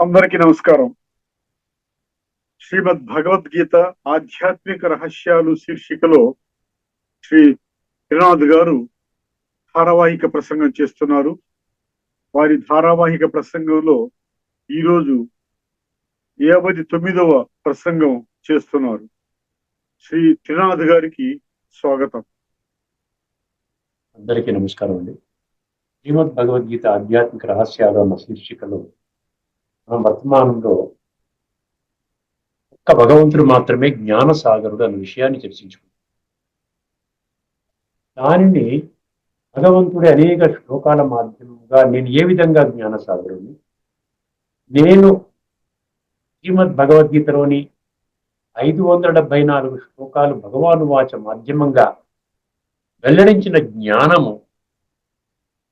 అందరికీ నమస్కారం. శ్రీమద్ భగవద్గీత ఆధ్యాత్మిక రహస్యాలు శీర్షికలో శ్రీ త్రినాథ్ గారు ధారావాహిక ప్రసంగం చేస్తున్నారు. వారి ధారావాహిక ప్రసంగంలో ఈరోజు యాభై తొమ్మిదవ ప్రసంగం చేస్తున్నారు. శ్రీ త్రినాథ్ గారికి స్వాగతం. అందరికీ నమస్కారం అండి. శ్రీమద్ భగవద్గీత ఆధ్యాత్మిక రహస్యాలు అన్న శీర్షికలో వర్తమానంలో ఒక్క భగవంతుడు మాత్రమే జ్ఞాన సాగరుడు అనే విషయాన్ని చర్చించుకుంటాం. దానిని భగవంతుడి అనేక శ్లోకాల మాధ్యమంగా నేను ఏ విధంగా జ్ఞాన సాగరుని నేను శ్రీమద్ భగవద్గీతలోని ఐదు వందల డెబ్బై నాలుగు శ్లోకాలు భగవాను వాచ మాధ్యమంగా వెల్లడించిన జ్ఞానము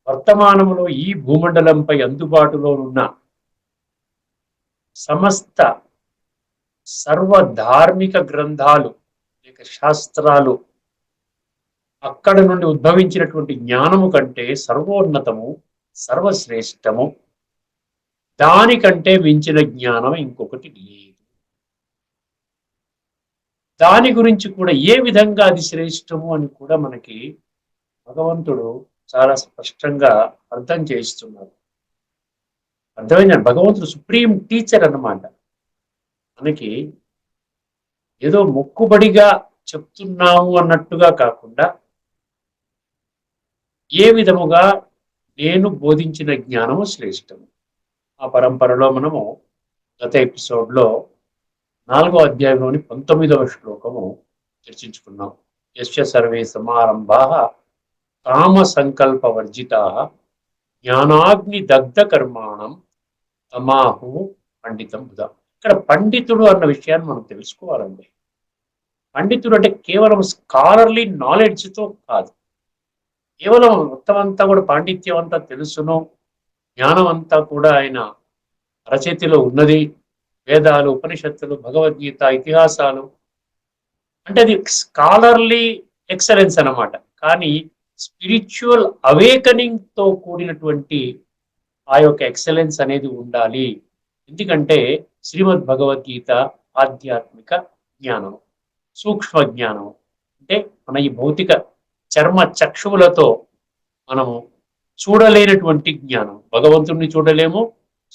వర్తమానములో ఈ భూమండలంపై అందుబాటులో ఉన్న సమస్త సర్వ ధార్మిక గ్రంథాలు లేక శాస్త్రాలు అక్కడ నుండి ఉద్భవించినటువంటి జ్ఞానము కంటే సర్వోన్నతము సర్వశ్రేష్టము. దానికంటే మించిన జ్ఞానం ఇంకొకటి లేదు. దాని గురించి కూడా ఏ విధంగా అది శ్రేష్టము అని కూడా మనకి భగవంతుడు చాలా స్పష్టంగా అర్థం చేయిస్తున్నారు అర్థమైందండి భగవంతుడు సుప్రీం టీచర్ అన్నమాట. మనకి ఏదో మొక్కుబడిగా చెప్తున్నాము అన్నట్టుగా కాకుండా ఏ విధముగా నేను బోధించిన జ్ఞానము శ్రేష్టము. ఆ పరంపరలో మనము గత ఎపిసోడ్లో నాలుగో అధ్యాయంలోని పంతొమ్మిదవ శ్లోకము చర్చించుకున్నాం. యశ సర్వే సమారంభా కామ సంకల్ప వర్జిత జ్ఞానాగ్ని దగ్ధ కర్మాణం అమాహు పండితం బుధ. ఇక్కడ పండితుడు అన్న విషయాన్ని మనం తెలుసుకోవాలండి. పండితుడు అంటే కేవలం స్కాలర్లీ నాలెడ్జ్తో కాదు. కేవలం మొత్తం అంతా కూడా పాండిత్యం అంతా తెలుసును జ్ఞానం అంతా కూడా ఆయన అరచేతిలో ఉన్నది. వేదాలు ఉపనిషత్తులు భగవద్గీత ఇతిహాసాలు. అంటే అది స్కాలర్లీ ఎక్సలెన్స్ అన్నమాట. కానీ స్పిరిచువల్ అవేకనింగ్తో కూడినటువంటి ఆ యొక్క ఎక్సలెన్స్ అనేది ఉండాలి. ఎందుకంటే శ్రీమద్ భగవద్గీత ఆధ్యాత్మిక జ్ఞానం సూక్ష్మ జ్ఞానం అంటే మన ఈ భౌతిక చర్మ చక్షువులతో మనము చూడలేనటువంటి జ్ఞానం. భగవంతుణ్ణి చూడలేము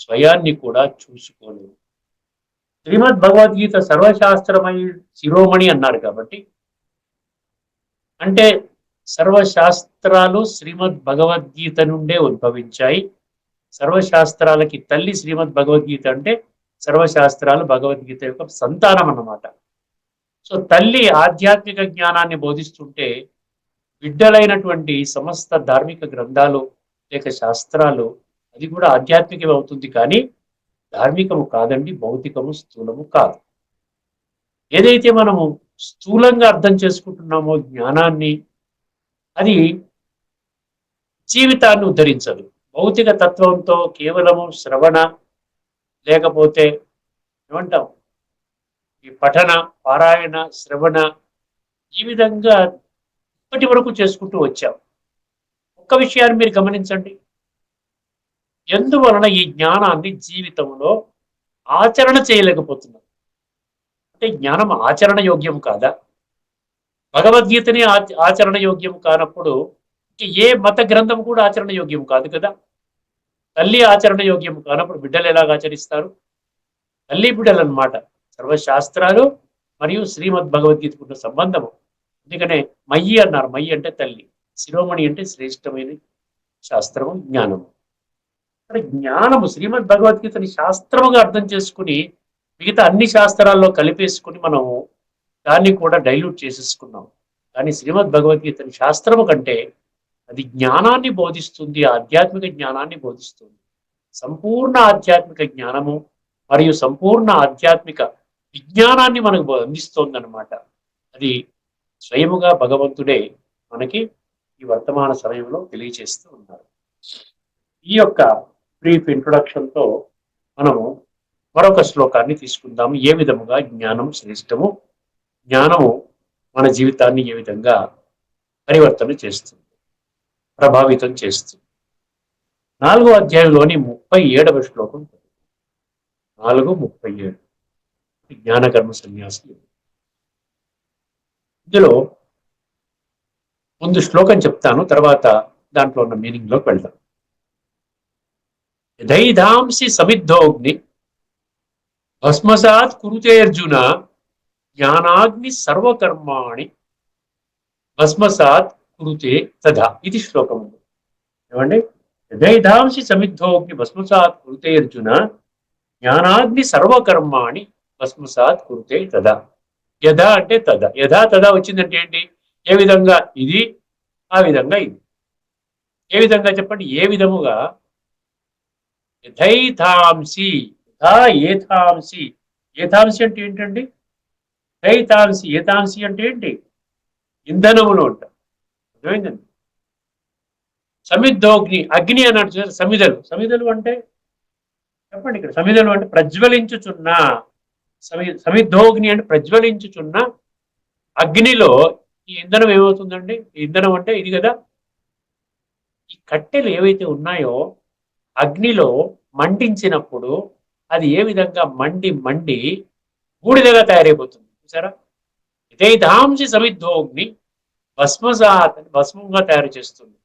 స్వయాన్ని కూడా చూసుకోలేము. శ్రీమద్ భగవద్గీత సర్వశాస్త్రమై శిరోమణి అన్నారు కాబట్టి అంటే సర్వశాస్త్రాలు శ్రీమద్ భగవద్గీత నుండే ఉద్భవించాయి. సర్వశాస్త్రాలకి తల్లి శ్రీమద్ భగవద్గీత అంటే సర్వశాస్త్రాలు భగవద్గీత యొక్క సంతానం అన్నమాట. సో తల్లి ఆధ్యాత్మిక జ్ఞానాన్ని బోధిస్తుంటే బిడ్డలైనటువంటి సమస్త ధార్మిక గ్రంథాలు లేక శాస్త్రాలు అది కూడా ఆధ్యాత్మికం అవుతుంది కానీ ధార్మికము కాదండి భౌతికము స్థూలము కాదు. ఏదైతే మనము స్థూలంగా అర్థం చేసుకుంటున్నామో జ్ఞానాన్ని అది జీవితాన్ని ఉద్ధరించదు. భౌతిక తత్వంతో కేవలము శ్రవణ లేకపోతే ఏమంటాం? ఈ పఠన పారాయణ శ్రవణ ఈ విధంగా ఇప్పటి వరకు చేసుకుంటూ వచ్చాం. ఒక్క విషయాన్ని మీరు గమనించండి. ఎందువలన ఈ జ్ఞానాన్ని జీవితంలో ఆచరణ చేయలేకపోతున్నారు అంటే జ్ఞానం ఆచరణ యోగ్యం కాదా? భగవద్గీతని ఆచరణ యోగ్యం కానప్పుడు ఏ మత గ్రంథం కూడా ఆచరణ యోగ్యం కాదు కదా? తల్లి ఆచరణ యోగ్యం కానప్పుడు బిడ్డలు ఎలాగ ఆచరిస్తారు? తల్లి బిడ్డలు అనమాట సర్వశాస్త్రాలు మరియు శ్రీమద్ భగవద్గీతకున్న సంబంధము. అందుకనే మయ్యి అన్నారు. మయ్యి అంటే తల్లి. శిరోమణి అంటే శ్రేష్టమైన శాస్త్రము జ్ఞానము. ఇక్కడ జ్ఞానము శ్రీమద్ భగవద్గీతని శాస్త్రముగా అర్థం చేసుకుని మిగతా అన్ని శాస్త్రాల్లో కలిపేసుకుని మనము దాన్ని కూడా డైల్యూట్ చేసేసుకున్నాం. కానీ శ్రీమద్ భగవద్గీతని శాస్త్రము కంటే అది జ్ఞానాన్ని బోధిస్తుంది ఆధ్యాత్మిక జ్ఞానాన్ని బోధిస్తుంది. సంపూర్ణ ఆధ్యాత్మిక జ్ఞానము మరియు సంపూర్ణ ఆధ్యాత్మిక విజ్ఞానాన్ని మనకు అందిస్తోంది అనమాట అది స్వయముగా భగవంతుడే మనకి ఈ వర్తమాన సమయంలో తెలియచేస్తూ ఉన్నారు. ఈ యొక్క బ్రీఫ్ ఇంట్రొడక్షన్తో మనము మరొక శ్లోకాన్ని తీసుకుందాము. ఏ విధముగా జ్ఞానం శ్రేష్టము? జ్ఞానము మన జీవితాన్ని ఏ విధంగా పరివర్తన చేస్తుంది? ప్రభావితం చేస్తుంది. నాలుగో అధ్యాయంలోని ముప్పై ఏడవ శ్లోకం నాలుగు ముప్పై ఏడు. జ్ఞానకర్మ సన్యాసి ఇందులో ముందు శ్లోకం చెప్తాను తర్వాత దాంట్లో ఉన్న మీనింగ్లోకి వెళ్తాం యథైధాంసి సమిద్ధోగ్ని భస్మసాత్ కురుతే అర్జున జ్ఞానాగ్ని సర్వకర్మాణి భస్మసాత్ కురుతే తథా ఇది శ్లోకం ఏమండి యథైధాంసి సమిద్ధోగ్ని భస్మసాత్ కురుతే అర్జున జ్ఞానాగ్ని సర్వకర్మాణి భస్మసాత్ కురుతే తదా యథా అంటే తదా। యథా తదా వచ్చిందంటే ఏంటి? ఏ విధంగా? ఇది ఆ విధంగా ఇది। ఏ విధంగా చెప్పండి? ఏ విధముగా? యథైథాంసి యథా ఏథాంసి। ఏథాంసి అంటే ఏంటండి? దైతాంసి ఏతాంసి అంటే ఏంటి? ఇంధనములు అంట ఏమైందండి? సమిద్దోగ్ని అగ్ని అన్నట్టు చూసారు సమిధలు సమిధలు అంటే చెప్పండి ఇక్కడ. సమిధలు అంటే ప్రజ్వలించుచున్న సమి సమిద్దోగ్ని అంటే ప్రజ్వలించుచున్న అగ్నిలో ఈ ఇంధనం ఏమవుతుందండి? ఈ ఇంధనం అంటే ఇది కదా. ఈ కట్టెలు ఏవైతే ఉన్నాయో అగ్నిలో మండించినప్పుడు అది ఏ విధంగా మండి మండి బూడిదగా తయారైపోతుంది. చూసారా? ఇదే దాంసి సమిద్దోగ్ని భస్మసాత్ అని భస్మంగా తయారు చేస్తుంది.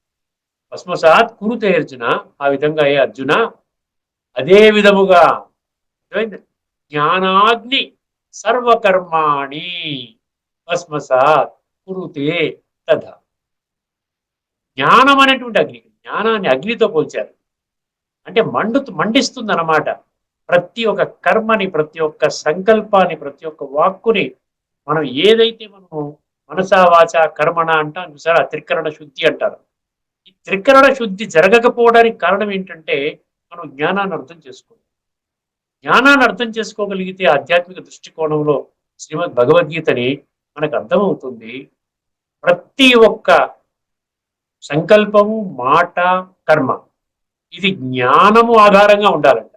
భస్మసాత్ కురుతే అర్జున ఆ విధంగా ఏ అర్జున? అదే విధముగా జ్ఞానాగ్ని సర్వకర్మాణి భస్మసాత్ కురుతే తథ. జ్ఞానం అనేటువంటి అగ్ని జ్ఞానాన్ని అగ్నితో పోల్చారు. అంటే మండు మండిస్తుంది అన్నమాట ప్రతి ఒక్క కర్మని ప్రతి ఒక్క సంకల్పాన్ని ప్రతి ఒక్క వాక్కుని మనం ఏదైతే మనము మనసా వాచ కర్మణ అంట చూసారా? త్రికరణ శుద్ధి అంటారు. ఈ త్రికరణ శుద్ధి జరగకపోవడానికి కారణం ఏంటంటే మనం జ్ఞానాన్ని అర్థం చేసుకోవాలి. జ్ఞానాన్ని అర్థం చేసుకోగలిగితే ఆధ్యాత్మిక దృష్టికోణంలో శ్రీమద్ భగవద్గీతని మనకు అర్థమవుతుంది. ప్రతి ఒక్క సంకల్పము మాట కర్మ ఇది జ్ఞానము ఆధారంగా ఉండాలంట.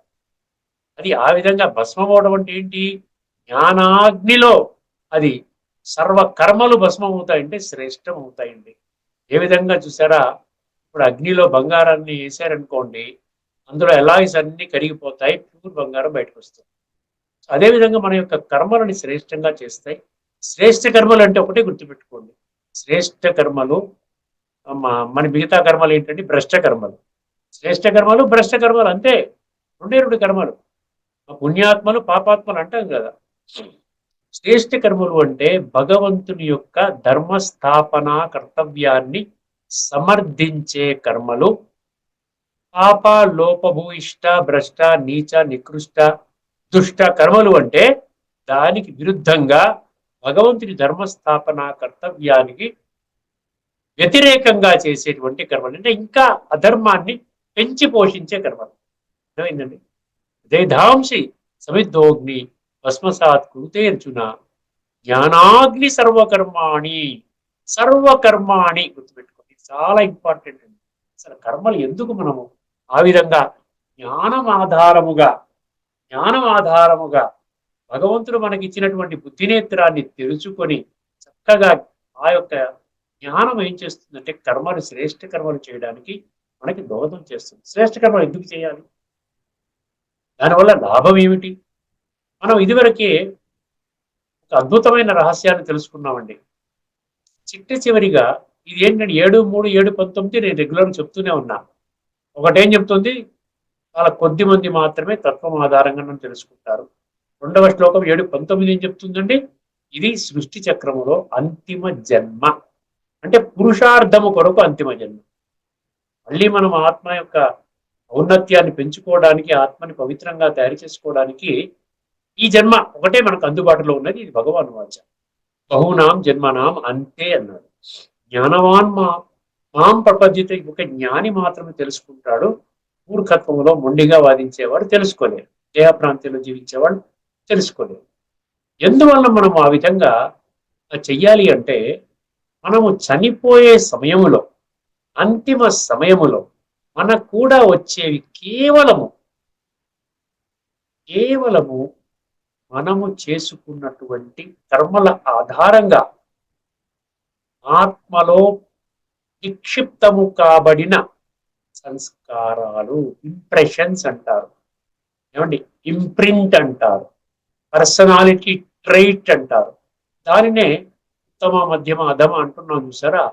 అది ఆ విధంగా భస్మం అవడం అంటే ఏంటి? జ్ఞానాగ్నిలో అది సర్వ కర్మలు భస్మం అవుతాయంటే శ్రేష్టం అవుతాయండి ఏ విధంగా చూసారా? ఇప్పుడు అగ్నిలో బంగారాన్ని వేసారనుకోండి అందులో ఎలాయిస్ అన్ని కరిగిపోతాయి ప్యూర్ బంగారం బయటకు వస్తుంది అదే విధంగా మన యొక్క కర్మలని శ్రేష్టంగా చేస్తాయి. శ్రేష్ట కర్మలు అంటే ఒకటే గుర్తుపెట్టుకోండి. శ్రేష్ట కర్మలు మన మిగతా కర్మలు ఏంటంటే భ్రష్ట కర్మలు. శ్రేష్ట కర్మలు భ్రష్ట కర్మలు అంతే. రెండే రెండు కర్మలు. పుణ్యాత్మలు పాపాత్మలు అంటాం కదా. శ్రేష్ఠ కర్మలు అంటే భగవంతుని యొక్క ధర్మ స్థాపన కర్తవ్యాన్ని సమర్థించే కర్మలు. పాప లోపభూయిష్ట భ్రష్ట నీచ నికృష్ట దుష్ట కర్మలు అంటే దానికి విరుద్ధంగా భగవంతుని ధర్మస్థాపన కర్తవ్యానికి వ్యతిరేకంగా చేసేటువంటి కర్మలు. అంటే ఇంకా అధర్మాన్ని పెంచి పోషించే కర్మలు. అర్థమైందండి? దేధాంసి సమిద్ధోగ్ని భస్మసాత్ కృతే అర్జున జ్ఞానాగ్ని సర్వకర్మాణి. సర్వకర్మాణి గుర్తుపెట్టుకోండి. చాలా ఇంపార్టెంట్ అండి. అసలు కర్మలు ఎందుకు మనము? ఆ విధంగా జ్ఞానం ఆధారముగా జ్ఞానం ఆధారముగా భగవంతుడు మనకి ఇచ్చినటువంటి బుద్ధినేత్రాన్ని తెలుసుకొని చక్కగా ఆ యొక్క జ్ఞానం ఏం చేస్తుందంటే కర్మలు శ్రేష్ఠ కర్మలు చేయడానికి మనకి దోహదం చేస్తుంది. శ్రేష్ఠ కర్మలు ఎందుకు చేయాలి? దానివల్ల లాభం ఏమిటి? మనం ఇదివరకే ఒక అద్భుతమైన రహస్యాన్ని తెలుసుకున్నామండి. చిట్ట చివరిగా ఇది ఏంటంటే ఏడు మూడు ఏడు పంతొమ్మిది నేను రెగ్యులర్ చెప్తూనే ఉన్నా. ఒకటేం చెప్తుంది? చాలా కొద్ది మంది మాత్రమే తత్వం ఆధారంగా నన్ను తెలుసుకుంటారు. రెండవ శ్లోకం ఏడు పంతొమ్మిది ఏం చెప్తుందండి? ఇది సృష్టి చక్రములో అంతిమ జన్మ. అంటే పురుషార్థము కొరకు అంతిమ జన్మ. మళ్ళీ మనం ఆత్మ యొక్క ఔన్నత్యాన్ని పెంచుకోవడానికి ఆత్మని పవిత్రంగా తయారు చేసుకోవడానికి ఈ జన్మ ఒకటే మనకు అందుబాటులో ఉన్నది ఇది భగవాన్ వాచ. బహునాం జన్మనాం అంతే అన్నాడు. జ్ఞానవాన్ మా మాం ప్రపంచిత ఒక జ్ఞాని మాత్రమే తెలుసుకుంటాడు. మూర్ఖత్వంలో మొండిగా వాదించేవాడు తెలుసుకోలేరు దేహ ప్రాంతంలో జీవించేవాడు తెలుసుకోలేరు ఎందువల్ల మనం ఆ విధంగా చెయ్యాలి అంటే మనము చనిపోయే సమయములో అంతిమ సమయములో మనకు కూడా వచ్చేవి కేవలము కేవలము మనము చేసుకున్నటువంటి కర్మల ఆధారంగా ఆత్మలో నిక్షిప్తము కాబడిన సంస్కారాలు ఇంప్రెషన్స్ అంటారు. ఏమండి? ఇంప్రింట్ అంటారు. పర్సనాలిటీ ట్రైట్ అంటారు. దానినే ఉత్తమ మధ్యమ అధమ అంటున్నాం చూసారా?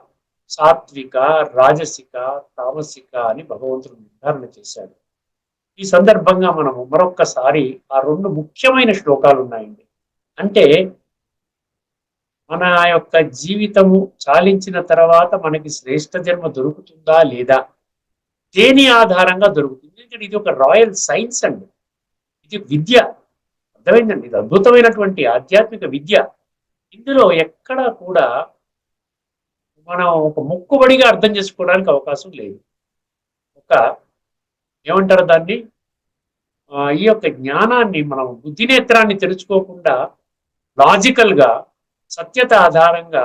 సాత్విక రాజసిక తామసిక అని భగవంతుడు నిర్ధారణ చేశాడు. ఈ సందర్భంగా మనము మరొక్కసారి ఆ రెండు ముఖ్యమైన శ్లోకాలు ఉన్నాయండి అంటే మన యొక్క జీవితము చాలించిన తర్వాత మనకి శ్రేష్ఠ జన్మ దొరుకుతుందా లేదా? దేని ఆధారంగా దొరుకుతుంది? ఎందుకంటే ఇది ఒక రాయల్ సైన్స్ అండి. ఇది విద్య. అర్థమైందండి? ఇది అద్భుతమైనటువంటి ఆధ్యాత్మిక విద్య. ఇందులో ఎక్కడ కూడా మనం ఒక మొక్కుబడిగా అర్థం చేసుకోవడానికి అవకాశం లేదు. ఒక ఏమంటారు దాన్ని? ఈ యొక్క జ్ఞానాన్ని మనం బుద్ధినేత్రాన్ని తెరుచుకోకుండా లాజికల్గా సత్యత ఆధారంగా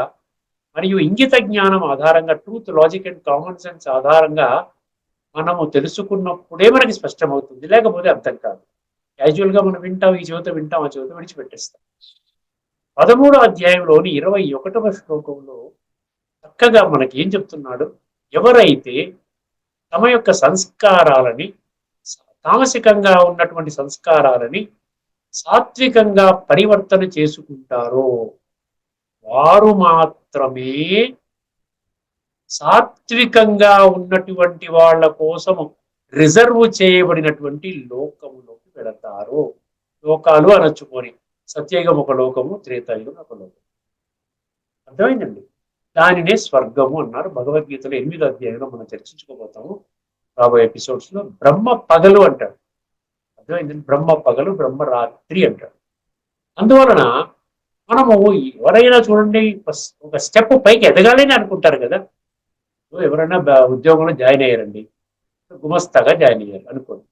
మరియు ఇంగిత జ్ఞానం ఆధారంగా truth logic and common sense ఆధారంగా మనము తెలుసుకున్నప్పుడే మనకి స్పష్టమవుతుంది. లేకపోతే అర్థం కాదు. క్యాజువల్గా మనం వింటాం ఈ చెవిత వింటాం ఆ చెవిత విడిచిపెట్టేస్తాం. పదమూడో అధ్యాయంలోని ఇరవై ఒకటవ శ్లోకంలో చక్కగా మనకి ఏం చెప్తున్నాడు? ఎవరైతే తమ యొక్క సంస్కారాలని తామసికంగా ఉన్నటువంటి సంస్కారాలని సాత్వికంగా పరివర్తన చేసుకుంటారో వారు మాత్రమే సాత్వికంగా ఉన్నటువంటి వాళ్ళ కోసము రిజర్వ్ చేయబడినటువంటి లోకములోకి వెళతారు. లోకాలు అనొచ్చుకొని సత్యయుగం ఒక లోకము త్రేతాయుగం ఒక లోకం అర్థమైందండి? దానినే స్వర్గము అన్నారు. భగవద్గీతలో ఎనిమిదో అధ్యాయంలో మనం చర్చించుకోబోతాము. రాబోయే ఎపిసోడ్స్లో బ్రహ్మ పగలు అంటాడు. అర్థమైందండి బ్రహ్మ పగలు బ్రహ్మ రాత్రి అంటాడు. అందువలన మనము ఎవరైనా చూడండి ఒక స్టెప్ పైకి ఎదగాలని అనుకుంటారు కదా. ఎవరైనా ఉద్యోగంలో జాయిన్ అయ్యారండి. గుమస్తాగా జాయిన్ అయ్యారు అనుకోండి.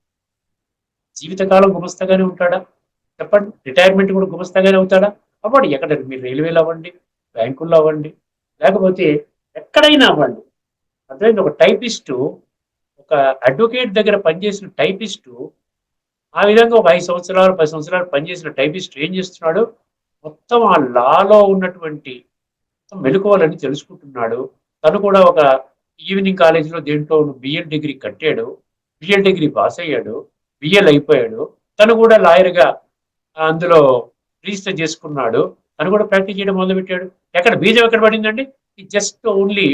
జీవితకాలం గుమస్తాగానే ఉంటాడా? చెప్పండి. రిటైర్మెంట్ కూడా గుమస్తాగానే అవుతాడా? అవ్వండి. ఎక్కడ మీరు రైల్వేలో అవ్వండి బ్యాంకుల్లో అవ్వండి లేకపోతే ఎక్కడైనా వాళ్ళు. అర్థమైంది? ఒక టైపిస్టు ఒక అడ్వకేట్ దగ్గర పనిచేసిన టైపిస్టు ఆ విధంగా ఒక ఐదు సంవత్సరాలు పది సంవత్సరాలు పనిచేసిన టైపిస్ట్ ఏం చేస్తున్నాడు? మొత్తం ఆ లాలో ఉన్నటువంటి మొత్తం మెలకువలని తెలుసుకుంటున్నాడు. తను కూడా ఒక ఈవినింగ్ కాలేజీలో దేంట్లో బిఎల్ డిగ్రీ కట్టాడు. బిఎల్ డిగ్రీ పాస్ అయ్యాడు. బిఎల్ అయిపోయాడు. తను కూడా లాయర్గా అందులో రిజిస్టర్ చేసుకున్నాడు. తను కూడా ప్రాక్టీస్ చేయడం మొదలుపెట్టాడు. ఎక్కడ? బీజం ఎక్కడ పడిందండి? Just only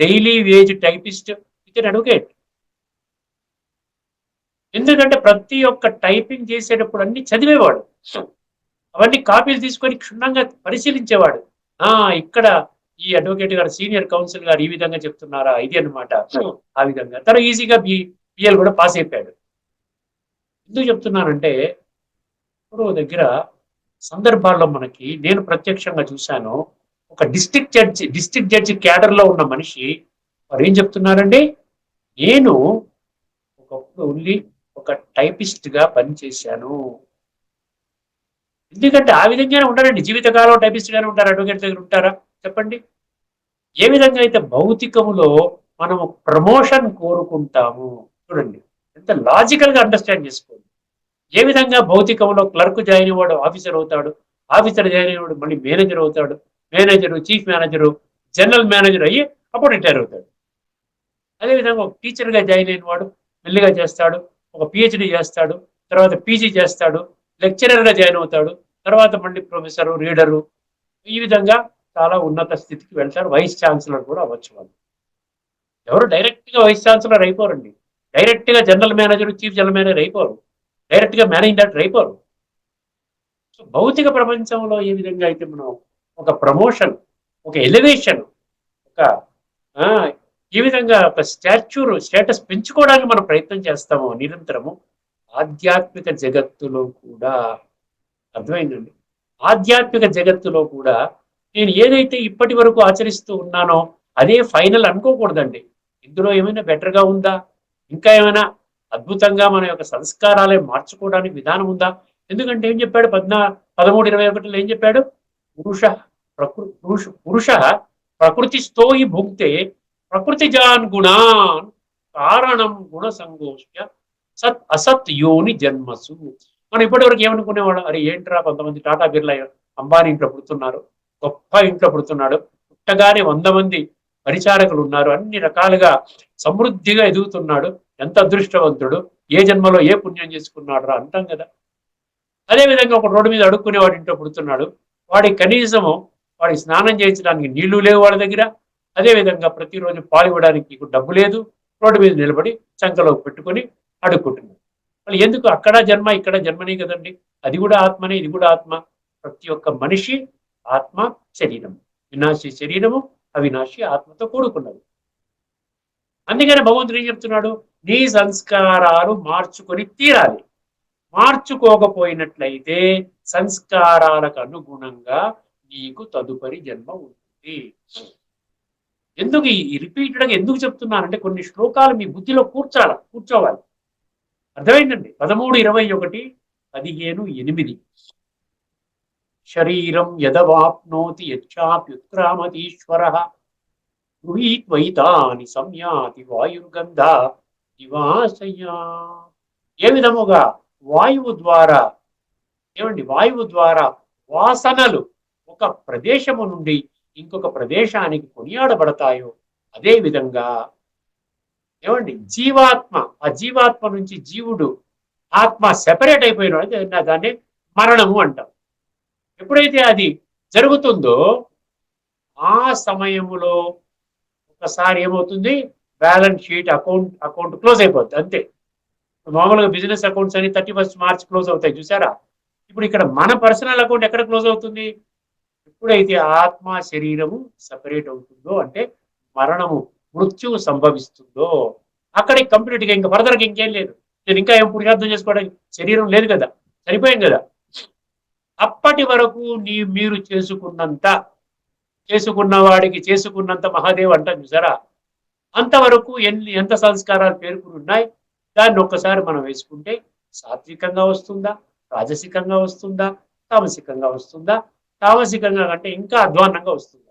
daily wage typist with advocate ఎందుకంటే ప్రతి ఒక్క టైపింగ్ చేసేటప్పుడు అన్ని చదివేవాడు. అవన్నీ కాపీలు తీసుకొని క్షుణ్ణంగా పరిశీలించేవాడు. ఆ ఇక్కడ ఈ అడ్వకేట్ గారు సీనియర్ కౌన్సిల్ గారు ఈ విధంగా చెప్తున్నారా? ఇది అన్నమాట. ఆ విధంగా. తను ఈజీగా బి బిఎల్ కూడా పాస్ అయిపోయాడు. ఎందుకు చెప్తున్నానంటే ఇప్పుడు దగ్గర సందర్భాల్లో మనకి నేను ప్రత్యక్షంగా చూశాను ఒక డిస్టిక్ జడ్జి డిస్ట్రిక్ట్ జడ్జి క్యాడర్లో ఉన్న మనిషి వారు ఏం చెప్తున్నారండి నేను ఒకప్పుడు ఓన్లీ ఒక టైపిస్ట్గా పనిచేశాను. ఎందుకంటే ఆ విధంగానే ఉంటారండి జీవితకాలం టైపిస్ట్ గానే ఉంటారు అడ్వకేట్ దగ్గర ఉంటారా? చెప్పండి. ఏ విధంగా అయితే భౌతికములో మనము ప్రమోషన్ కోరుకుంటాము? చూడండి ఎంత లాజికల్గా అండర్స్టాండ్ చేసుకోండి. ఏ విధంగా భౌతికంలో క్లర్క్ జాయిన్ అయ్యేవాడు ఆఫీసర్ అవుతాడు? ఆఫీసర్ జాయిన్ అయ్యేవాడు మళ్ళీ మేనేజర్ అవుతాడు. Manager chief manager general manager అయ్యి అప్పుడు రిటైర్ అవుతాడు. అదేవిధంగా ఒక టీచర్గా జాయిన్ అయిన వాడు మెల్లిగా చేస్తాడు ఒక పిహెచ్డి చేస్తాడు తర్వాత పీజీ చేస్తాడు లెక్చరర్గా జాయిన్ అవుతాడు తర్వాత మళ్ళీ ప్రొఫెసర్ రీడరు. ఈ విధంగా చాలా ఉన్నత స్థితికి వెళ్తారు. వైస్ ఛాన్సలర్ కూడా అవ్వచ్చు వాళ్ళు. ఎవరు డైరెక్ట్గా వైస్ ఛాన్సలర్ అయిపోరండి. డైరెక్ట్గా general manager chief general manager అయిపోరు. డైరెక్ట్గా మేనేజ్ డైరెక్టర్ అయిపోరు సో భౌతిక ప్రపంచంలో ఏ విధంగా అయితే మనం ఒక ప్రమోషన్ ఒక ఎలివేషన్ ఒక ఆ, ఈ విధంగా ఒక స్టాచ్యూర్ స్టేటస్ పెంచుకోవడానికి మనం ప్రయత్నం చేస్తాము నిరంతరము ఆధ్యాత్మిక జగత్తులో కూడా అర్థమైందండి. ఆధ్యాత్మిక జగత్తులో కూడా నేను ఏదైతే ఇప్పటి వరకు ఆచరిస్తూ ఉన్నానో అదే ఫైనల్ అనుకోకూడదండి. ఇందులో ఏమైనా బెటర్గా ఉందా? ఇంకా ఏమైనా అద్భుతంగా మన యొక్క సంస్కారాలే మార్చుకోవడానికి విధానం ఉందా? ఎందుకంటే ఏం చెప్పాడు? పద్నా పదమూడు ఇరవై ఒకటిలో ఏం చెప్పాడు? పురుష ప్రకృతి పురుష పురుష ప్రకృతిస్థో ఈ భుక్తే ప్రకృతి జాన్ గుణాన్ కారణం గుణ సంగోష్య సత్ అసత్ యోని జన్మసు. మనం ఇప్పటివరకు ఏమనుకునేవాడు అరే ఏంట్రా కొంతమంది టాటా బిర్లా అంబానీ ఇంట్లో పుడుతున్నారు గొప్ప ఇంట్లో పుడుతున్నాడు పుట్టగానే వంద మంది పరిచారకులు ఉన్నారు అన్ని రకాలుగా సమృద్ధిగా ఎదుగుతున్నాడు. ఎంత అదృష్టవంతుడు? ఏ జన్మలో ఏ పుణ్యం చేసుకున్నాడు రా అంటాం కదా. అదేవిధంగా ఒక రోడ్డు మీద అడుక్కునేవాడి ఇంట్లో పుడుతున్నాడు. వాడికి కనీసము వాడికి స్నానం చేయించడానికి నీళ్ళు లేవు వాళ్ళ దగ్గర. అదేవిధంగా ప్రతిరోజు పాలు ఇవ్వడానికి డబ్బు లేదు. రోడ్డు మీద నిలబడి చంకలో పెట్టుకొని అడుక్కుంటున్నాడు. మళ్ళీ ఎందుకు అక్కడ జన్మ ఇక్కడ జన్మనే కదండి. అది కూడా ఆత్మనే ఇది కూడా ఆత్మ. ప్రతి ఒక్క మనిషి ఆత్మ శరీరం. వినాశి శరీరము అవినాశి ఆత్మతో కూడుకున్నది. అందుకని భగవంతుడు ఏం చెప్తున్నాడు? నీ సంస్కారాలు మార్చుకొని తీరాలి. మార్చుకోకపోయినట్లయితే సంస్కారాలకు అనుగుణంగా నీకు తదుపరి జన్మ ఉంటుంది. ఎందుకు ఈ రిపీటెడ్గా ఎందుకు చెప్తున్నానంటే కొన్ని శ్లోకాలు మీ బుద్ధిలో కూర్చాల కూర్చోవాలి. అర్థమైందండి? పదమూడు ఇరవై ఒకటి పదిహేను ఎనిమిది. శరీరం యదవాప్నోతి యచ్చాప్యుత్క్రామతీశ్వర గృహీత్వైతాని సంయాతి వాయుర్గంధ నివాసయా ఏ విధముగా వాయువు ద్వారా ఏమండి వాయువు ద్వారా వాసనలు ఒక ప్రదేశము నుండి ఇంకొక ప్రదేశానికి కొనియాడబడతాయో అదే విధంగా ఏమండి జీవాత్మ ఆ జీవాత్మ నుంచి జీవుడు ఆత్మ సెపరేట్ అయిపోయిన దాన్ని మరణము అంటాం. ఎప్పుడైతే అది జరుగుతుందో ఆ సమయములో ఒకసారి ఏమవుతుంది? Balance sheet account account close అయిపోద్ది అంతే. మామూలుగా బిజినెస్ అకౌంట్స్ అని థర్టీ ఫస్ట్ మార్చ్ క్లోజ్ అవుతాయి చూసారా ఇప్పుడు ఇక్కడ మన పర్సనల్ అకౌంట్ ఎక్కడ క్లోజ్ అవుతుంది? ఎప్పుడైతే ఆత్మ శరీరము సపరేట్ అవుతుందో అంటే మరణము మృత్యువు సంభవిస్తుందో అక్కడికి కంప్లీట్గా ఇంకా ఫర్దర్ ఇంకేం లేదు. నేను ఇంకా ఏం పురుషార్థం చేసుకోవడానికి శరీరం లేదు కదా సరిపోయాం కదా? అప్పటి వరకు నీ మీరు చేసుకున్నంత చేసుకున్న వాడికి చేసుకున్నంత మహాదేవ్ అంటాం చూసారా? అంతవరకు ఎన్ని ఎంత సంస్కారాలు పేర్కొని ఉన్నాయి? దాన్ని ఒక్కసారి మనం వేసుకుంటే సాత్వికంగా వస్తుందా? రాజసికంగా వస్తుందా? తామసికంగా వస్తుందా? తామసికంగా అంటే ఇంకా అధ్వాన్నంగా వస్తుందా?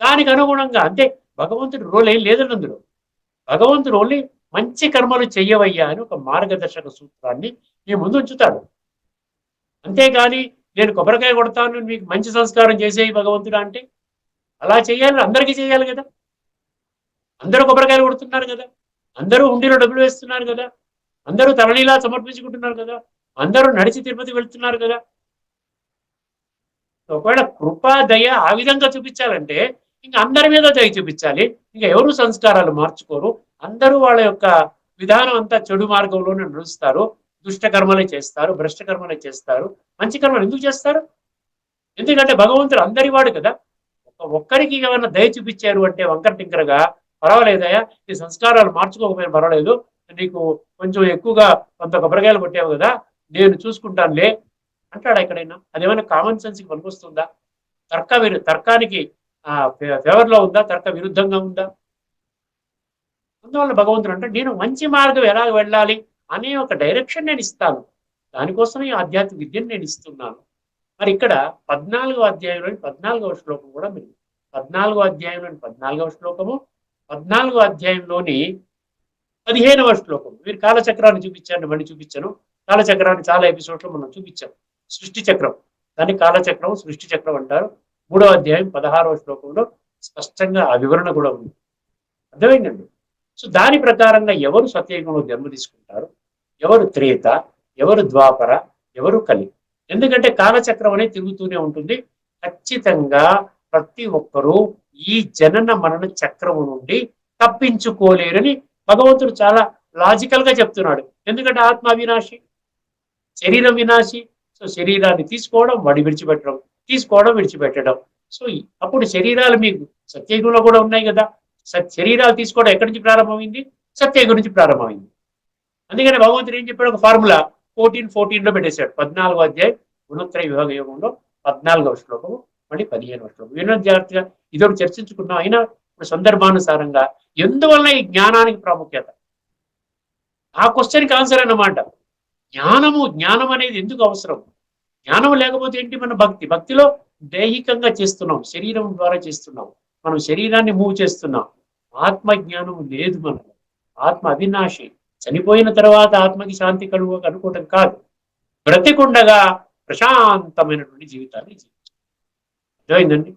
దానికి అనుగుణంగా అంటే భగవంతుడి రోల్ ఏం లేదండి అందులో. భగవంతుడు ఓన్లీ మంచి కర్మలు చెయ్యవయ్యా అని ఒక మార్గదర్శక సూత్రాన్ని మీ ముందు ఉంచుతాడు. అంతేగాని నేను కొబ్బరికాయ కొడతాను మీకు మంచి సంస్కారం చేసేయి భగవంతుడు అంటే అలా చేయాలి అందరికీ చేయాలి కదా. అందరూ కొబ్బరికాయలు కొడుతున్నారు కదా. అందరూ ఉండిలో డబ్బులు వేస్తున్నారు కదా. అందరూ తలనీలా సమర్పించుకుంటున్నారు కదా. అందరూ నడిచి తిరుపతి వెళ్తున్నారు కదా. ఒకవేళ కృపా దయ ఆ విధంగా చూపించాలంటే ఇంకా అందరి మీద దయ చూపించాలి. ఇంకా ఎవరు సంస్కారాలు మార్చుకోరు. అందరూ వాళ్ళ యొక్క విధానం అంతా చెడు మార్గంలోనే నడుస్తారు. దుష్ట కర్మలే చేస్తారు భ్రష్ట కర్మలే చేస్తారు. మంచి కర్మలు ఎందుకు చేస్తారు? ఎందుకంటే భగవంతుడు అందరి వాడు కదా. ఒక ఒక్కరికి ఏమైనా దయ చూపించారు అంటే వంకర టింకరగా పర్వాలేదయా ఈ సంస్కారాలు మార్చుకోకపోయినా పర్వాలేదు నీకు కొంచెం ఎక్కువగా కొంత కొబ్బరికాయలు కొట్టావు కదా నేను చూసుకుంటానులే అంటాడా ఎక్కడైనా? అదేమైనా కామన్ సెన్స్కి పనికొస్తుందా? తర్క విరు తర్కానికి ఫేవర్లో ఉందా? తర్క విరుద్ధంగా ఉందా? అందువల్ల భగవంతుడు అంటే నేను మంచి మార్గం ఎలా వెళ్ళాలి? అనే ఒక డైరెక్షన్ నేను ఇస్తాను. దానికోసం ఈ ఆధ్యాత్మిక విద్యను నేను ఇస్తున్నాను. మరి ఇక్కడ పద్నాలుగో అధ్యాయంలోని పద్నాలుగవ శ్లోకం కూడా మీరు పద్నాలుగో అధ్యాయంలోని పద్నాలుగవ శ్లోకము పద్నాలుగో అధ్యాయంలోని పదిహేనవ శ్లోకం మీరు కాలచక్రాన్ని చూపించాను మళ్ళీ చూపించాను. కాలచక్రాన్ని చాలా ఎపిసోడ్లో మనం చూపించాం. సృష్టి చక్రం. దాన్ని కాలచక్రం సృష్టి చక్రం అంటారు. మూడో అధ్యాయం పదహారవ శ్లోకంలో స్పష్టంగా ఆ వివరణ కూడా ఉంది. అర్థమైందండి? సో దాని ప్రకారంగా ఎవరు సత్యయుగంలో జన్మ తీసుకుంటారు? ఎవరు త్రేత ఎవరు ద్వాపర ఎవరు కలి. ఎందుకంటే కాలచక్రం అనేది తిరుగుతూనే ఉంటుంది. ఖచ్చితంగా ప్రతి ఒక్కరూ ఈ జనన మరణ చక్రము నుండి తప్పించుకోలేరని భగవంతుడు చాలా లాజికల్గా చెప్తున్నాడు. ఎందుకంటే ఆత్మ వినాశి శరీరం వినాశి సో శరీరాన్ని తీసుకోవడం వాడి విడిచిపెట్టడం తీసుకోవడం విడిచిపెట్టడం. సో అప్పుడు శరీరాలు మీకు సత్యయుగంలో కూడా ఉన్నాయి కదా. సత్ శరీరాలు తీసుకోవడం ఎక్కడి నుంచి ప్రారంభమైంది? సత్యయుగం నుంచి ప్రారంభమైంది. అందుకని భగవంతుడు ఏం చెప్పాడు? ఒక ఫార్ములా ఫోర్టీన్ ఫోర్టీన్లో పెట్టేశాడు. పద్నాలుగో అధ్యాయం గుణోత్తర విభాగ యోగంలో పద్నాలుగవ శ్లోకము మళ్ళీ పదిహేనవ శ్లోకం ఎన్నో జాగ్రత్తగా ఇదొకటి చర్చించుకున్నాం అయినా ఇప్పుడు సందర్భానుసారంగా ఎందువల్ల ఈ జ్ఞానానికి ప్రాముఖ్యత? ఆ క్వశ్చన్కి ఆన్సర్ అన్నమాట. జ్ఞానము జ్ఞానం అనేది ఎందుకు అవసరం? జ్ఞానం లేకపోతే ఏంటి మన భక్తి? భక్తిలో దైహికంగా చేస్తున్నాం. శరీరం ద్వారా చేస్తున్నాం. మనం శరీరాన్ని మూవ్ చేస్తున్నాం. ఆత్మ జ్ఞానం లేదు మనకు ఆత్మ అవినాశి. చనిపోయిన తర్వాత ఆత్మకి శాంతి కలుగు అనుకోవటం కాదు. బ్రతికుండగా ప్రశాంతమైనటువంటి జీవితాన్ని జీవించాలి అర్థమైందండి?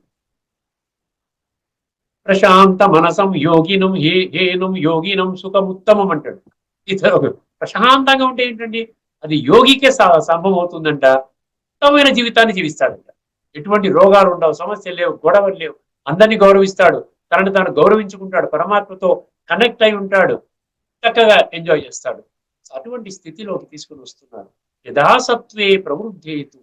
ప్రశాంత మనసం యోగినం హే హేనం యోగినం సుఖముత్తమం అంటాడు. ఇతరు ప్రశాంతంగా ఉంటే ఏంటండి? అది యోగికే సంభవం అవుతుందంట. ఉత్తమమైన జీవితాన్ని జీవిస్తాడంట. ఎటువంటి రోగాలు ఉండవు సమస్యలు లేవు గొడవలు లేవు. అందరినీ గౌరవిస్తాడు. తనని తాను గౌరవించుకుంటాడు. పరమాత్మతో కనెక్ట్ అయి ఉంటాడు. చక్కగా ఎంజాయ్ చేస్తాడు. అటువంటి స్థితిలోకి తీసుకుని వస్తున్నారు యథాసత్వే ప్రవృద్ధేతు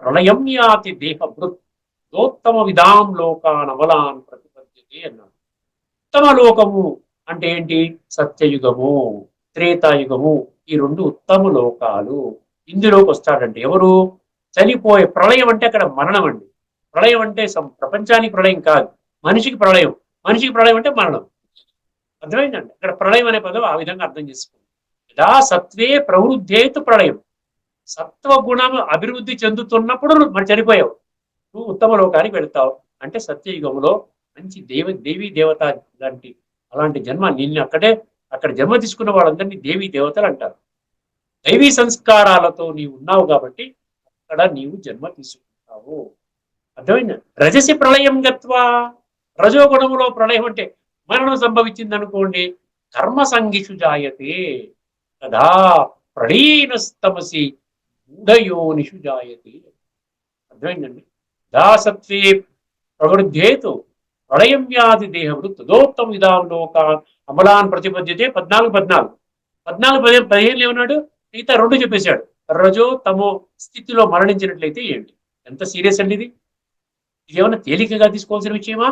ప్రళయం యాతి దేహ వృత్తోత్తమ విధాం లోకానవలాన్ అమలాన్ ప్రతిపద్యతే అన్నాడు. ఉత్తమ లోకము అంటే ఏంటి? సత్యయుగము త్రేతాయుగము ఈ రెండు ఉత్తమ లోకాలు. ఇందులోకి వస్తాడంటే ఎవరు? చనిపోయే ప్రళయం అంటే అక్కడ మరణం అండి. ప్రళయం అంటే సం- ప్రపంచానికి ప్రళయం కాదు. మనిషికి ప్రళయం. మనిషికి ప్రళయం అంటే మరణం. అర్థమైందండి? ఇక్కడ ప్రళయం అనే పదం ఆ విధంగా అర్థం చేసుకోండి. యథా సత్వే ప్రవృద్ధేతు ప్రళయం. సత్వ గుణము అభివృద్ధి చెందుతున్నప్పుడు నువ్వు మరి చనిపోయావు. నువ్వు ఉత్తమ లోకానికి వెళ్తావు. అంటే సత్యయుగంలో మంచి దేవ దేవీ దేవత లాంటి అలాంటి జన్మ నిన్ను అక్కడే అక్కడ జన్మ తీసుకున్న వాళ్ళందరినీ దేవీ దేవతలు అంటారు. దైవీ సంస్కారాలతో నీవు ఉన్నావు కాబట్టి అక్కడ నీవు జన్మ తీసుకుంటావు. అర్థమైందా? రజసి ప్రళయం గత్వా? రజోగుణములో ప్రళయం అంటే మరణం సంభవించింది అనుకోండి కర్మ సంగిషు జాయతే. కదా ప్రళీనస్తమసి మూఢయోనిషు జాయతే. అర్థమైందండి? దాసత్వే ప్రవృద్ధేతు ప్రళయం వ్యాధి దేహవృ తదోత్తం విధాం లోకాన్ అమలాన్ ప్రతిపద్యతే పద్నాలుగు పద్నాలుగు. పద్నాలుగు పదిహేను పదిహేను ఏమన్నాడు? మిగతా రెండు చెప్పేశాడు. రజో తమో స్థితిలో మరణించినట్లయితే ఏంటి? ఎంత సీరియస్ అండి ఇది? ఇది ఏమైనా తేలికగా తీసుకోవాల్సిన విషయమా?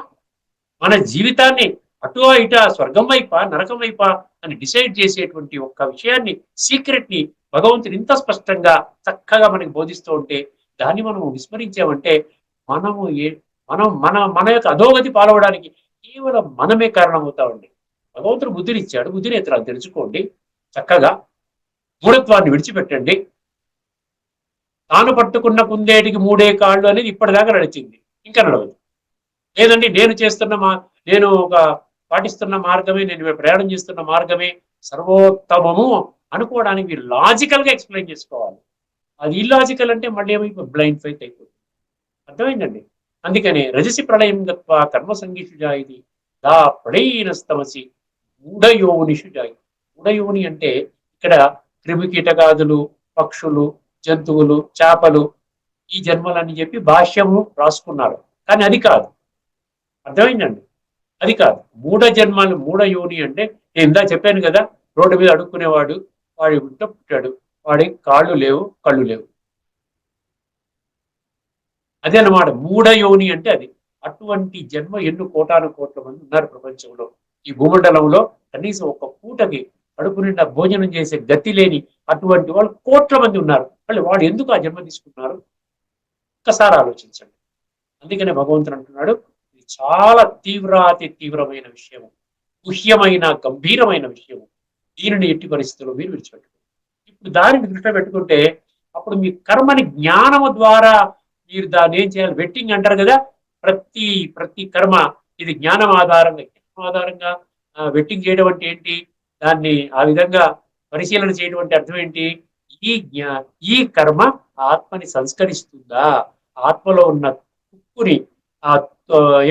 మన జీవితాన్ని అటు ఇట స్వర్గం వైపా నరకం వైపా అని డిసైడ్ చేసేటువంటి ఒక్క విషయాన్ని సీక్రెట్ని భగవంతుడు ఇంత స్పష్టంగా చక్కగా మనకి బోధిస్తూ ఉంటే దాన్ని మనం విస్మరించామంటే మనము ఏ మనం మన మన యొక్క అధోగతి పాలవడానికి కేవలం మనమే కారణమవుతా ఉండి. భగవంతుడు బుద్ధినిచ్చాడు ఇచ్చాడు తెలుసుకోండి చక్కగా మూఢత్వాన్ని విడిచిపెట్టండి. తాను పట్టుకున్న కుందేటికి మూడే కాళ్ళు అనేది ఇప్పటిదాకా నడిచింది ఇంకా నడవదు. లేదండి నేను చేస్తున్న మా నేను ఒక పాటిస్తున్న మార్గమే నేను ప్రయాణం చేస్తున్న మార్గమే సర్వోత్తమము అనుకోవడానికి మీరు లాజికల్గా ఎక్స్ప్లెయిన్ చేసుకోవాలి. అది ఇల్లాజికల్ అంటే మళ్ళీ ఏమైపో బ్లైండ్ ఫైట్ అయిపోతుంది. అర్థమైందండి? అందుకనే రజసి ప్రళయం గత్వ కర్మ సంగీషు జాయిది దా ప్రళయనస్తమసి మూఢయోనిషు జాయి. మూఢయోని అంటే ఇక్కడ క్రిమి కీటకాదులు పక్షులు జంతువులు చేపలు ఈ జన్మలని చెప్పి భాష్యము రాసుకున్నారు. కానీ అది కాదు. అర్థమైందండి? అది కాదు. మూఢ జన్మలు మూఢ యోని అంటే నేను ఇందా చెప్పాను కదా రోడ్డు మీద అడుక్కునేవాడు వాడి గుంట పుట్టాడు. వాడి కాళ్ళు లేవు కళ్ళు లేవు. అదే అన్నమాట. మూఢ యోని అంటే అది. అటువంటి జన్మ ఎన్ని కోటాను కోట్ల మంది ఉన్నారు ప్రపంచంలో. ఈ భూమండలంలో కనీసం ఒక పూటకి కడుపు నిండా భోజనం చేసే గతి లేని అటువంటి వాళ్ళు కోట్ల మంది ఉన్నారు. మళ్ళీ వాళ్ళు ఎందుకు ఆ జన్మ తీసుకున్నారు ఒక్కసారి ఆలోచించండి. అందుకనే భగవంతుడు అంటున్నాడు చాలా తీవ్రాతి తీవ్రమైన విషయము. గుహ్యమైన గంభీరమైన విషయము. దీనిని ఎట్టి పరిస్థితుల్లో మీరు విడిచిపెట్టుకోండి ఇప్పుడు దానిని దృష్టిలో పెట్టుకుంటే అప్పుడు మీ కర్మని జ్ఞానము ద్వారా మీరు దాన్ని ఏం చేయాలి? వెట్టింగ్ అంటారు కదా ప్రతి ప్రతి కర్మ ఇది జ్ఞానం ఆధారంగా జ్ఞానం ఆధారంగా వెట్టింగ్ చేయడం అంటే ఏంటి? దాన్ని ఆ విధంగా పరిశీలన చేయడం అంటే అర్థం ఏంటి? ఈ జ్ఞా ఈ కర్మ ఆత్మని సంస్కరిస్తుందా? ఆత్మలో ఉన్న తుక్కుని ఆ,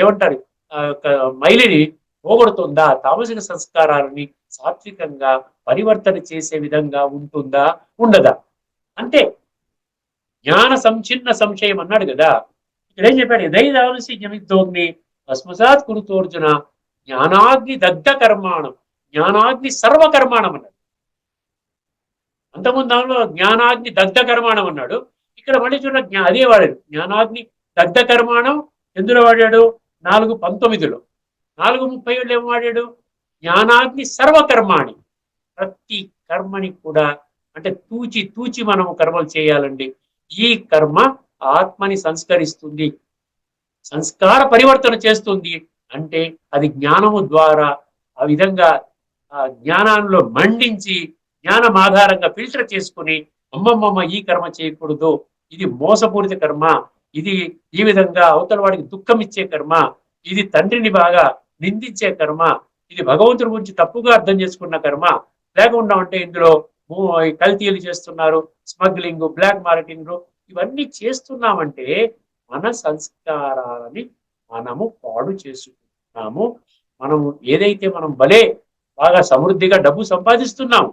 ఏమంటారు? ఆ యొక్క మైలిని పోగొడుతుందా? తామసిక సంస్కారాలని సాత్వికంగా పరివర్తన చేసే విధంగా ఉంటుందా? ఉండదా? అంటే జ్ఞాన సంచిన్న సంశయం అన్నాడు కదా. ఇక్కడ ఏం చెప్పాడు? ఎదైదావసి జమిద్దోగ్ని భస్మసాత్ కురుతోర్జున జ్ఞానాగ్ని దగ్ధ కర్మాణం జ్ఞానాగ్ని సర్వకర్మాణం అన్నాడు. అంతకుముందు దానిలో జ్ఞానాగ్ని దగ్ధ కర్మాణం అన్నాడు. ఇక్కడ మళ్ళీ చూడ జ్ఞా అదే వాడాడు జ్ఞానాగ్ని దగ్ధ కర్మాణం ఎందులో వాడాడు? నాలుగు పంతొమ్మిదిలో. నాలుగు ముప్పై ఏళ్ళు ఏం వాడాడు? జ్ఞానాగ్ని సర్వకర్మాణి. ప్రతి కర్మని కూడా అంటే తూచి తూచి మనము కర్మలు చేయాలండి. ఈ కర్మ ఆత్మని సంస్కరిస్తుంది. సంస్కార పరివర్తన చేస్తుంది. అంటే అది జ్ఞానము ద్వారా ఆ విధంగా ఆ జ్ఞానంలో మండించి జ్ఞానం ఆధారంగా ఫిల్టర్ చేసుకుని అమ్మమ్మమ్మ ఈ కర్మ చేయకూడదు. ఇది మోసపూరిత కర్మ. ఇది ఈ విధంగా అవతల వాడికి దుఃఖం ఇచ్చే కర్మ ఇది తండ్రిని బాగా నిందించే కర్మ ఇది భగవంతుడి గురించి తప్పుగా అర్థం చేసుకున్న కర్మ లేకుండా ఉంటే ఇందులో కల్తీలు చేస్తున్నారు స్మగ్లింగ్ బ్లాక్ మార్కెటింగ్ ఇవన్నీ చేస్తున్నామంటే మన సంస్కారాలని మనము పాడు చేసుకుంటున్నాము. మనము ఏదైతే మనం భలే బాగా సమృద్ధిగా డబ్బు సంపాదిస్తున్నాం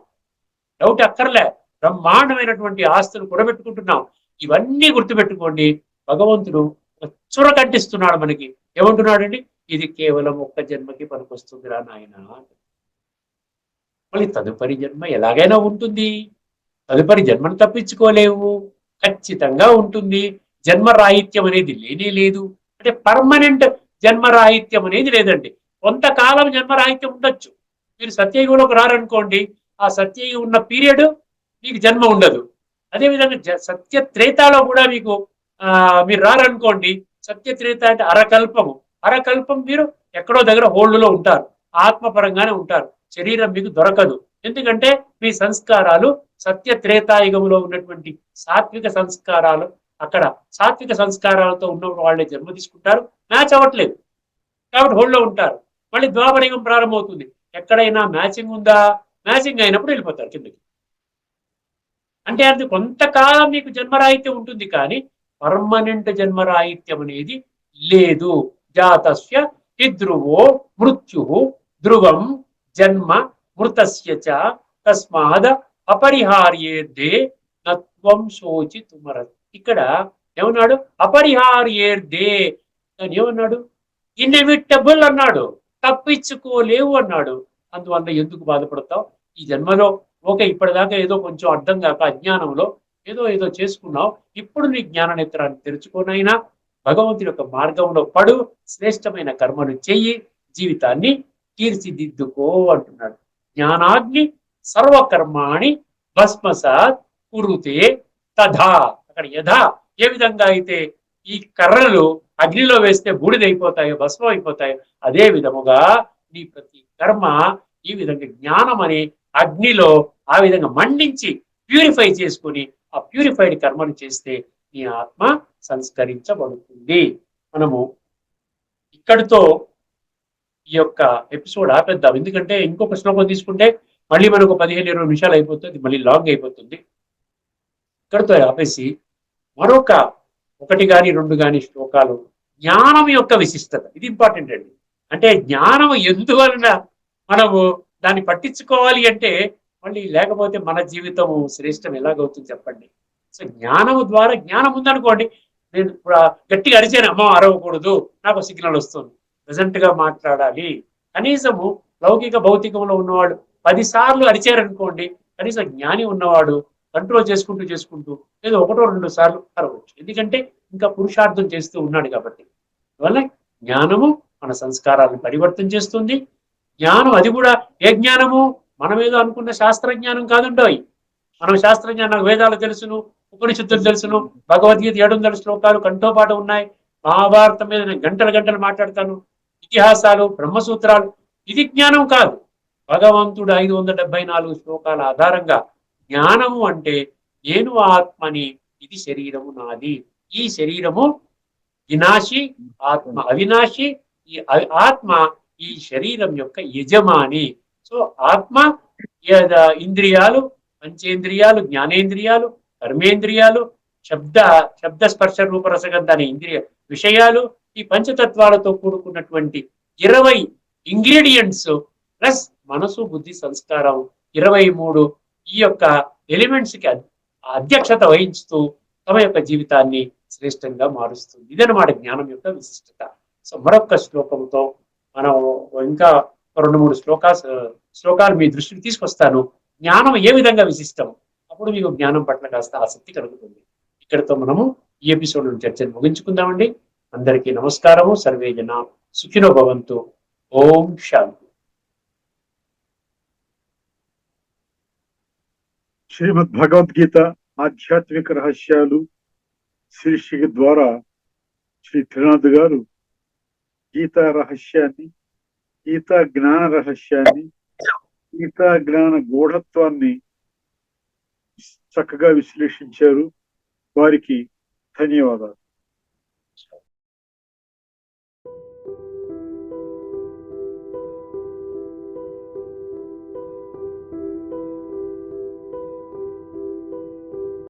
డౌట్ అక్కర్లే బ్రహ్మాండమైనటువంటి ఆస్తులు కూడబెట్టుకుంటున్నాం ఇవన్నీ గుర్తుపెట్టుకోండి. భగవంతుడు చుర కంటిస్తున్నాడు మనకి. ఏమంటున్నాడండి? ఇది కేవలం ఒక్క జన్మకి పనికొస్తుందిరా నాయన మళ్ళీ తదుపరి జన్మ ఎలాగైనా ఉంటుంది. తదుపరి జన్మను తప్పించుకోలేవు. ఖచ్చితంగా ఉంటుంది. జన్మరాహిత్యం అనేది లేనే లేదు. అంటే పర్మనెంట్ జన్మరాహిత్యం అనేది లేదండి. కొంతకాలం జన్మరాహిత్యం ఉండొచ్చు. మీరు సత్యయుగంలోకి రారనుకోండి ఆ సత్యయుగం ఉన్న పీరియడ్ మీకు జన్మ ఉండదు. అదేవిధంగా జ- సత్య త్రేతాలో కూడా మీకు మీరు రారనుకోండి సత్య త్రేత అంటే అరకల్పము. అరకల్పం మీరు ఎక్కడో దగ్గర హోల్డ్లో ఉంటారు. ఆత్మపరంగానే ఉంటారు. శరీరం మీకు దొరకదు. ఎందుకంటే మీ సంస్కారాలు సత్య త్రేతాయుగంలో ఉన్నటువంటి సాత్విక సంస్కారాలు అక్కడ సాత్విక సంస్కారాలతో ఉన్న వాళ్ళే జన్మ తీసుకుంటారు. మ్యాచ్ అవ్వట్లేదు. కాబట్టి హోల్డ్లో ఉంటారు. మళ్ళీ ద్వాపరయుగం ప్రారంభమవుతుంది. ఎక్కడైనా మ్యాచింగ్ ఉందా? మ్యాచింగ్ అయినప్పుడు వెళ్ళిపోతారు కిందకి. అంటే అది కొంతకాలం మీకు జన్మరాహిత్యం ఉంటుంది కానీ పర్మనెంట్ జన్మరాహిత్యం అనేది లేదు. జాతస్య హిద్రువో మృత్యు ధ్రువం జన్మ మృతస్య చ తస్మాద అపరిహార్యేర్దే నత్వం శోచి తుమర ఇక్కడ ఏమన్నాడు? అపరిహార్యేర్దే. అని ఏమన్నాడు? ఇన్ఎవిటబుల్ అన్నాడు. తప్పించుకోలేవు అన్నాడు. అందువల్ల ఎందుకు బాధపడతావు? ఈ జన్మలో ఓకే ఇప్పటిదాకా ఏదో కొంచెం అర్థం కాక అజ్ఞానంలో ఏదో ఏదో చేసుకున్నావు ఇప్పుడు నీ జ్ఞాన నేత్రాన్ని తెరుచుకోనైనా భగవంతుడి యొక్క మార్గంలో పడు శ్రేష్టమైన కర్మలు చెయ్యి జీవితాన్ని తీర్చిదిద్దుకో అంటున్నాడు. జ్ఞానాగ్ని సర్వకర్మాణి భస్మసాత్ కురుతే తథా. అక్కడ యథా ఏ విధంగా అయితే ఈ కర్రలు అగ్నిలో వేస్తే బూడిదైపోతాయో భస్మం అయిపోతాయో అదే విధముగా నీ ప్రతి కర్మ ఈ విధంగా జ్ఞానం అనే అగ్నిలో ఆ విధంగా మండించి ప్యూరిఫై చేసుకుని ఆ ప్యూరిఫైడ్ కర్మను చేస్తే నీ ఆత్మ సంస్కరించబడుతుంది. మనము ఇక్కడితో ఈ యొక్క ఎపిసోడ్ ఆపేద్దాం. ఎందుకంటే ఇంకొక శ్లోకం తీసుకుంటే మళ్ళీ మనకు పదిహేను ఇరవై నిమిషాలు అయిపోతుంది మళ్ళీ లాంగ్ అయిపోతుంది. ఇక్కడితో ఆపేసి మరొక ఒకటి కానీ రెండు కానీ శ్లోకాలు జ్ఞానం యొక్క విశిష్టత. ఇది ఇంపార్టెంట్ అండి. అంటే జ్ఞానం ఎందువలన మనము దాన్ని పట్టించుకోవాలి అంటే మళ్ళీ లేకపోతే మన జీవితం శ్రేష్టం ఎలాగవుతుంది చెప్పండి? సో జ్ఞానము ద్వారా జ్ఞానం ఉందనుకోండి నేను గట్టిగా అరిచాను అమ్మ అరవకూడదు నాకు సిగ్నల్ వస్తుంది ప్రెసెంట్గా మాట్లాడాలి. కనీసము లౌకిక భౌతికంలో ఉన్నవాడు పదిసార్లు అరిచారనుకోండి కనీసం జ్ఞాని ఉన్నవాడు కంట్రోల్ చేసుకుంటూ చేసుకుంటూ ఏదో ఒకటో రెండు సార్లు అరవచ్చు. ఎందుకంటే ఇంకా పురుషార్థం చేస్తూ ఉన్నాడు కాబట్టి. అందువల్ల జ్ఞానము మన సంస్కారాలను పరివర్తన చేస్తుంది. జ్ఞానం అది కూడా ఏ జ్ఞానము? మనం ఏదో అనుకున్న శాస్త్రజ్ఞానం కాదుండోయ్ మనం శాస్త్రజ్ఞానం వేదాలు తెలుసును ఉపనిషత్తులు తెలుసును భగవద్గీత ఏడు వందల శ్లోకాలు కంఠోపాటు ఉన్నాయి. మహాభారతం మీద నేను గంటలు గంటలు మాట్లాడతాను. ఇతిహాసాలు బ్రహ్మసూత్రాలు ఇది జ్ఞానం కాదు. భగవంతుడు ఐదు వందల డెబ్బై నాలుగు శ్లోకాల ఆధారంగా జ్ఞానము అంటే నేను ఆత్మని ఇది శరీరము నాది. ఈ శరీరము వినాశి ఆత్మ అవినాశి ఈ ఆత్మ ఈ శరీరం యొక్క యజమాని. సో ఆత్మ ఇంద్రియాలు పంచేంద్రియాలు జ్ఞానేంద్రియాలు కర్మేంద్రియాలు శబ్ద శబ్ద స్పర్శ రూపరసగంధ అనే ఇంద్రియ విషయాలు ఈ పంచతత్వాలతో కూడుకున్నటువంటి ఇరవై ఇంగ్రీడియంట్స్ ప్లస్ మనసు బుద్ధి సంస్కారం ఇరవై మూడు ఈ యొక్క ఎలిమెంట్స్కి అధ్యక్షత వహించుతూ తమ యొక్క జీవితాన్ని శ్రేష్టంగా మారుస్తుంది. ఇదన్నమాట జ్ఞానం యొక్క విశిష్టత. సో మరొక శ్లోకంతో మనం ఇంకా రెండు మూడు శ్లోకా శ్లోకాలు మీ దృష్టికి తీసుకొస్తాను. జ్ఞానం ఏ విధంగా విశిష్టం? అప్పుడు మీకు జ్ఞానం పట్ల కాస్త ఆసక్తి కలుగుతుంది. ఇక్కడితో మనము ఈ ఎపిసోడ్ చర్చను ముగించుకుందామండి. అందరికీ నమస్కారము. సర్వే జన సుఖినో భవంతు. ఓం శాంతి. శ్రీమద్ భగవద్గీత ఆధ్యాత్మిక రహస్యాలు శీర్షిక ద్వారా శ్రీ త్రినాథ్ గారు గీతా రహస్యాన్ని గీతా జ్ఞాన రహస్యాన్ని గీతా జ్ఞాన గూఢత్వాన్ని చక్కగా విశ్లేషించారు. వారికి ధన్యవాదాలు.